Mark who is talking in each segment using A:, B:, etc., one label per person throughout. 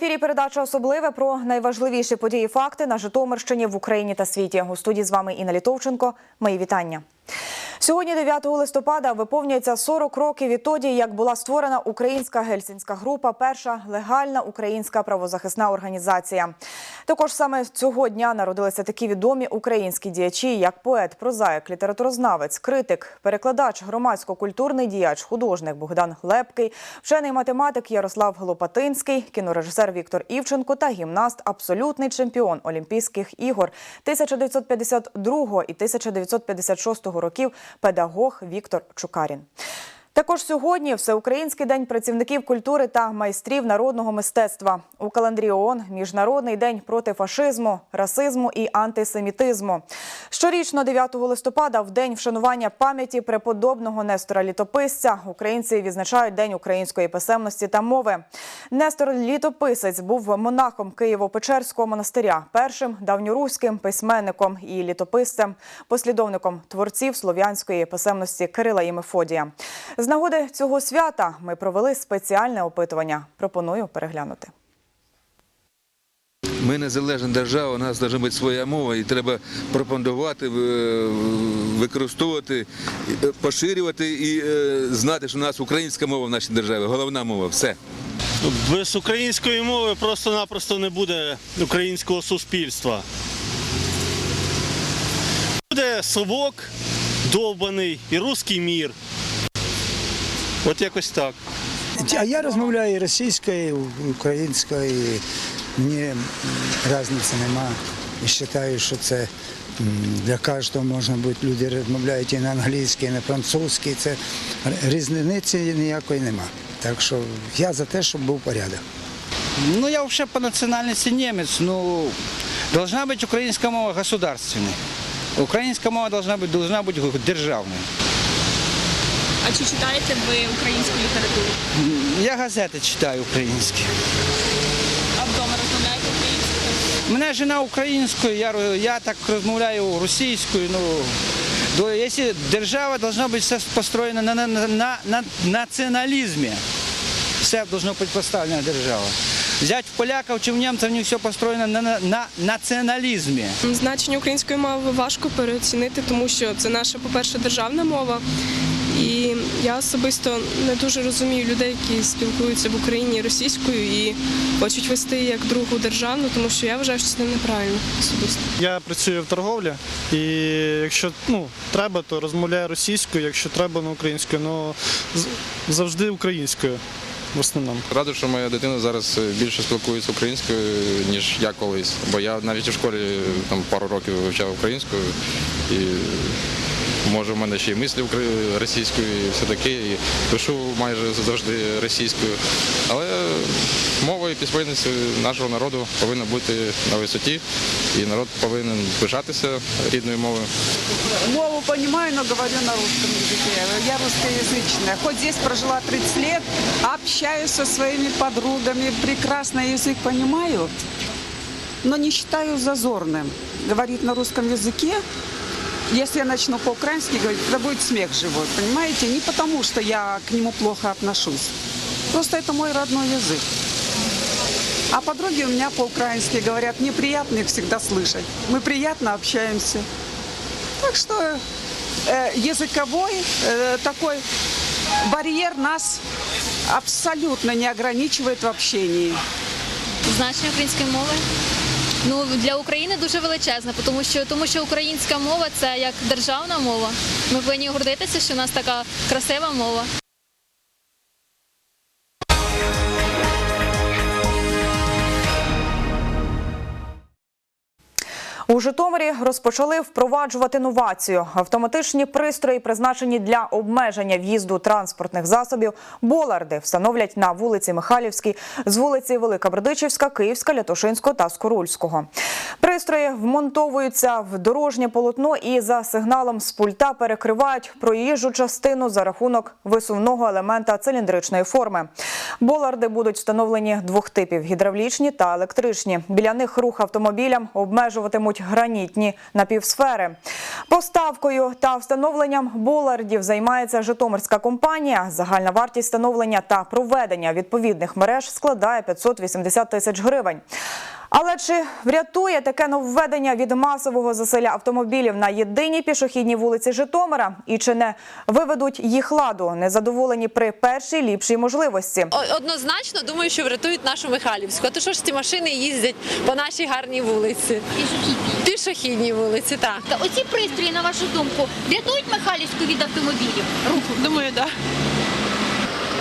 A: Ефірі передача особливе про найважливіші події факти на Житомирщині в Україні та світі. У студії з вами Інна Літовченко. Мої вітання. Сьогодні, 9 листопада, виповнюється 40 років відтоді, як була створена українська гельсінська група, перша легальна українська правозахисна організація. Також саме цього дня народилися такі відомі українські діячі, як поет, прозаїк, літературознавець, критик, перекладач, громадсько-культурний діяч, художник Богдан Лепкий, вчений математик Ярослав Лопатинський, кінорежисер Віктор Івченко та гімнаст, абсолютний чемпіон Олімпійських ігор 1952 і 1956 років педагог Віктор Чукарін. Також сьогодні Всеукраїнський день працівників культури та майстрів народного мистецтва. У календарі ООН – Міжнародний день проти фашизму, расизму і антисемітизму. Щорічно 9 листопада, в день вшанування пам'яті преподобного Нестора Літописця, українці відзначають День української писемності та мови. Нестор Літописець був монахом Києво-Печерського монастиря, першим давньоруським письменником і літописцем, послідовником творців слов'янської писемності Кирила і Мефодія. З нагоди цього свята ми провели спеціальне опитування. Пропоную переглянути.
B: Ми незалежна держава, у нас має бути своя мова, і треба пропагандувати, використовувати, е, поширювати і е, знати, що у нас українська мова в нашій державі, головна мова, все.
C: Без української мови просто-напросто не буде українського суспільства. Буде совок довбаний і руський мір. От якось так.
D: А я розмовляю і російською, і українською, і мені м, різниці нема. І вважаю, що це м, для кожного можна бути. Люди розмовляють і на англійській, і на французькій. Це р- різниці ніякої нема. Так що я за те, щоб був порядок.
E: Ну, я вообще по национальности немец, но должна быть украинская мова государственной. Українська мова должна быть, должна быть державной.
F: А чи читаєте ви українську літературу?
E: Я газети читаю українські.
F: А вдома розмовляєте українською?
E: Мене жена українською, я, я так розмовляю російською. Ну, до, якщо держава должна бути все построєна на, на, на, на, на націоналізмі. Все должно бути поставлена держава. Взять в поляків чи в німців, у них все построєно на, на, на націоналізмі.
G: Значення української мови важко переоцінити, тому що це наша, по-перше, державна мова. І я особисто не дуже розумію людей, які спілкуються в Україні російською і хочуть вести як другу державну, тому що я вважаю, що це неправильно особисто.
H: Я працюю в торговлі, і якщо ну, треба, то розмовляю російською, якщо треба, ну українською, ну з- завжди українською в основному.
I: Радий, що моя дитина зараз більше спілкується українською, ніж я колись. Бо я навіть у школі там пару років вивчав українську і може в мене ще й мислі укра- російською і все таке. І пишу майже завжди російською. Але мова і письменність нашого народу повинна бути на висоті, і народ повинен пишатися рідною мовою.
J: Мову понимаю, но говорю на русском языке. Я русскоязычная. Хоть здесь прожила 30 лет, общаюсь со своими подругами, прекрасно язык понимаю, но не считаю зазорным говорить на русском языке. Если я начну по-украински говорить, это будет смех живой, понимаете? Не потому, что я к нему плохо отношусь. Просто это мой родной язык. А подруги у меня по-украински говорят, мне приятно их всегда слышать. Мы приятно общаемся. Так что э, языковой э, такой барьер нас абсолютно не ограничивает в общении.
K: Значення української мови? Ну для України дуже величезна, тому що тому що українська мова це як державна мова. Ми повинні гордитися, що у нас така красива мова.
A: У Житомирі розпочали впроваджувати новацію. Автоматичні пристрої, призначені для обмеження в'їзду транспортних засобів, боларди встановлять на вулиці Михайлівській з вулиці Велика Бердичівська, Київська, Лятошинського та Скорульського. Пристрої вмонтовуються в дорожнє полотно і за сигналом з пульта перекривають проїжджу частину за рахунок висувного елемента циліндричної форми. Боларди будуть встановлені двох типів: гідравлічні та електричні. Біля них рух автомобілям обмежуватимуть гранітні напівсфери. Поставкою та встановленням болардів займається Житомирська компанія. Загальна вартість встановлення та проведення відповідних мереж складає 580 тисяч гривень. Але чи врятує таке нововведення від масового заселя автомобілів на єдиній пішохідній вулиці Житомира? І чи не виведуть їх ладу, незадоволені при першій ліпшій можливості?
L: Однозначно думаю, що врятують нашу Михайлівську. А то що ж ці машини їздять по нашій гарній вулиці?
K: Пішохідні.
L: Пішохідній вулиці, так.
K: Та оці пристрої, на вашу думку, рятують Михайлівську від автомобілів? Руху.
G: Думаю, так.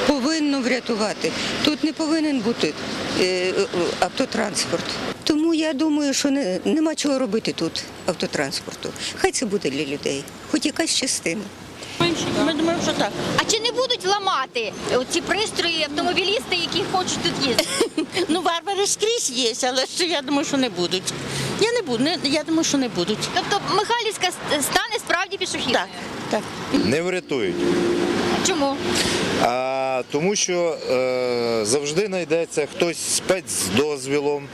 M: Повинно врятувати. Тут не повинен бути е, е, автотранспорт. Тому я думаю, що не, нема чого робити тут автотранспорту. Хай це буде для людей, хоч якась частина.
K: Ми думаємо, що так. А чи не будуть ламати ці пристрої автомобілісти, які хочуть тут їздити?
N: Ну, варвари скрізь є, але що я думаю, що не будуть. Я не буду, не, я думаю, що не будуть.
K: Тобто Михайлівська стане справді пішохідною?
N: Так, так.
O: Не врятують.
K: Чому?
O: А, тому що е, завжди знайдеться хтось спец з дозвілом,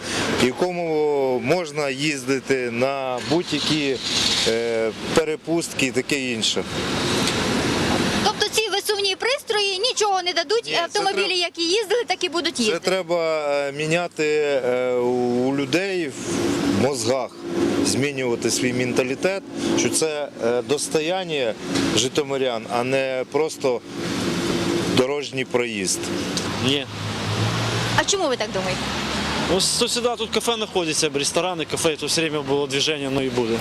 O: якому можна їздити на будь-які е, перепустки і таке інше.
K: Тобто ці висувні пристрої нічого не дадуть,
O: Ні, це
K: автомобілі,
O: треба-
K: які їздили, так і будуть
O: Це
K: їздити.
O: треба е, міняти е, у людей в мозгах, змінювати свій менталітет, що це е, достояння житомирян, а не просто дорожній проїзд.
C: Ні.
K: А чому ви так думаєте?
C: Ну, то всегда тут кафе знаходиться, ресторани, кафе, то все время було движення, ну і буде.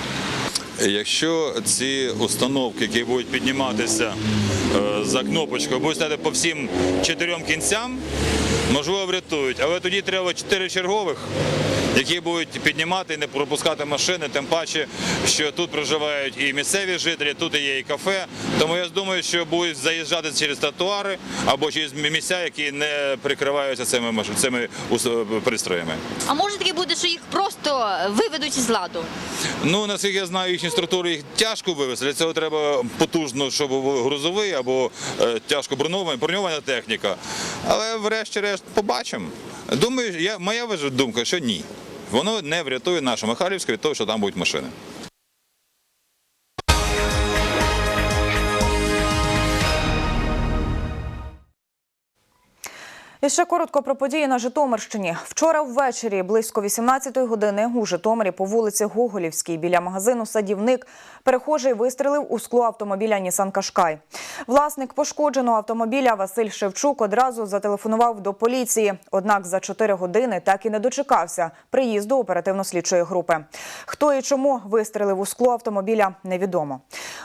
P: Якщо ці установки, які будуть підніматися е, за кнопочкою, будуть стати по всім чотирьом кінцям, можливо, врятують. Але тоді треба чотири чергових, які будуть піднімати і не пропускати машини, тим паче, що тут проживають і місцеві жителі, тут є і кафе. Тому я думаю, що будуть заїжджати через тротуари або через місця, які не прикриваються цими цими пристроями.
K: А може таке буде, що їх просто виведуть із ладу?
P: Ну, наскільки я знаю, їхні структури їх тяжко вивезти. Для цього треба потужно, щоб був грузовий або е, тяжко броньована техніка. Але врешті-решт побачимо. Думаю, я, моя думка, що ні. Воно не врятує нашу Михайлівську від того, що там будуть машини.
A: І ще коротко про події на Житомирщині. Вчора ввечері, близько 18-ї години, у Житомирі по вулиці Гоголівській біля магазину Садівник перехожий вистрелив у скло автомобіля Нісан Кашкай. Власник пошкодженого автомобіля Василь Шевчук одразу зателефонував до поліції. Однак за 4 години так і не дочекався приїзду оперативно-слідчої групи. Хто і чому вистрелив у скло автомобіля, невідомо.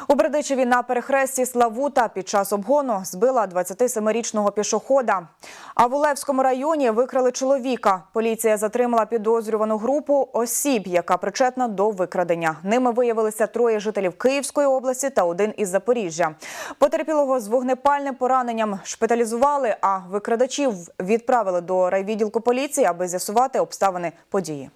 A: У Бердичеві на перехресті Славута під час обгону збила 27-річного пішохода. А в Улевському районі викрали чоловіка. Поліція затримала підозрювану групу осіб, яка причетна до викрадення. Ними виявилися троє жителів Київської області та один із Запоріжжя. Потерпілого з вогнепальним пораненням шпиталізували, а викрадачів відправили до райвідділку поліції, аби з'ясувати обставини події.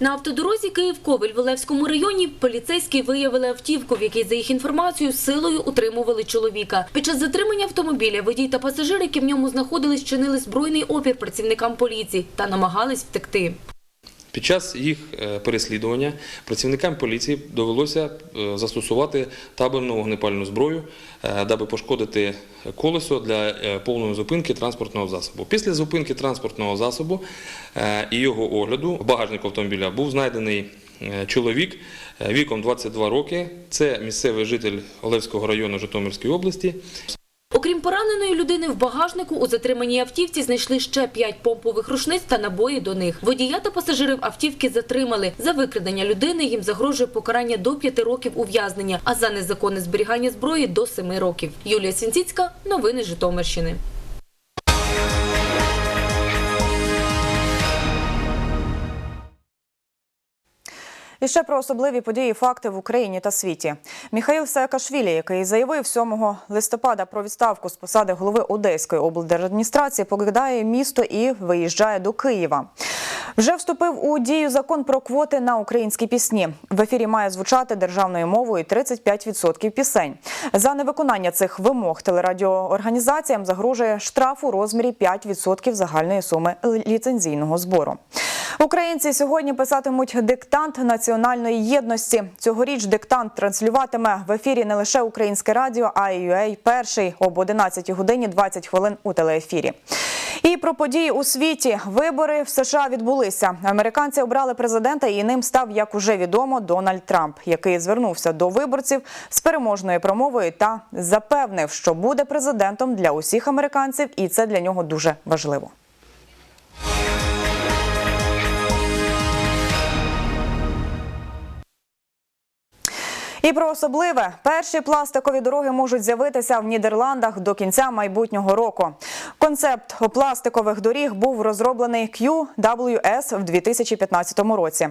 Q: На автодорозі Київ-Ковель в Олевському районі поліцейські виявили автівку, в якій, за їх інформацією, силою утримували чоловіка. Під час затримання автомобіля водій та пасажир, які в ньому знаходились, чинили збройний опір працівникам поліції та намагались втекти.
R: Під час їх е, переслідування працівникам поліції довелося е, застосувати табельну вогнепальну зброю, е, даби пошкодити колесо для повної зупинки транспортного засобу. Після зупинки транспортного засобу і його огляду в багажнику автомобіля був знайдений чоловік віком 22 роки. Це місцевий житель Олевського району Житомирської області.
Q: Окрім пораненої людини, в багажнику у затриманій автівці знайшли ще п'ять помпових рушниць та набої до них. Водія та пасажирів автівки затримали. За викрадення людини їм загрожує покарання до п'яти років ув'язнення, а за незаконне зберігання зброї – до семи років. Юлія Сінціцька, новини Житомирщини.
A: І ще про особливі події і факти в Україні та світі. Міхаїл Саакашвілі, який заявив 7 листопада про відставку з посади голови Одеської облдержадміністрації, покидає місто і виїжджає до Києва. Вже вступив у дію закон про квоти на українські пісні. В ефірі має звучати державною мовою 35% пісень. За невиконання цих вимог телерадіоорганізаціям загрожує штраф у розмірі 5% загальної суми ліцензійного збору. Українці сьогодні писатимуть диктант національної єдності. Цьогоріч диктант транслюватиме в ефірі не лише українське радіо, а й UA перший об 11 годині 20 хвилин у телеефірі. І про події у світі вибори в США відбулися. Американці обрали президента, і ним став, як уже відомо, Дональд Трамп, який звернувся до виборців з переможною промовою та запевнив, що буде президентом для усіх американців, і це для нього дуже важливо. І про особливе перші пластикові дороги можуть з'явитися в Нідерландах до кінця майбутнього року. Концепт пластикових доріг був розроблений QWS в 2015 році.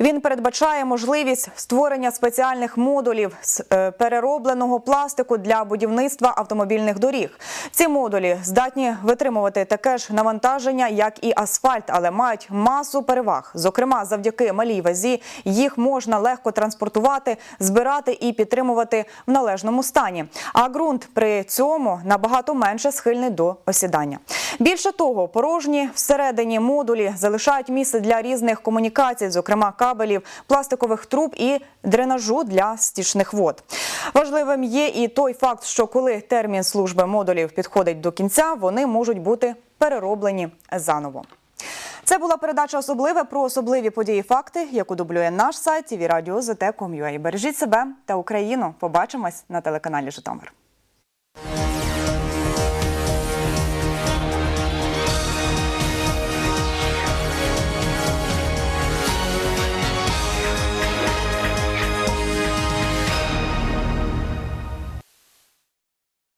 A: Він передбачає можливість створення спеціальних модулів з е, переробленого пластику для будівництва автомобільних доріг. Ці модулі здатні витримувати таке ж навантаження, як і асфальт, але мають масу переваг. Зокрема, завдяки малій вазі їх можна легко транспортувати, збирати і підтримувати в належному стані. А ґрунт при цьому набагато менше схильний до осідання. Більше того, порожні всередині модулі залишають місце для різних комунікацій, зокрема кабелів, пластикових труб і дренажу для стічних вод. Важливим є і той факт, що коли термін служби модулів підходить до кінця, вони можуть бути перероблені заново. Це була передача особливе про особливі події факти, яку дублює наш сайт tvradio.zt.com.ua. Бережіть себе та Україну. Побачимось на телеканалі Житомир.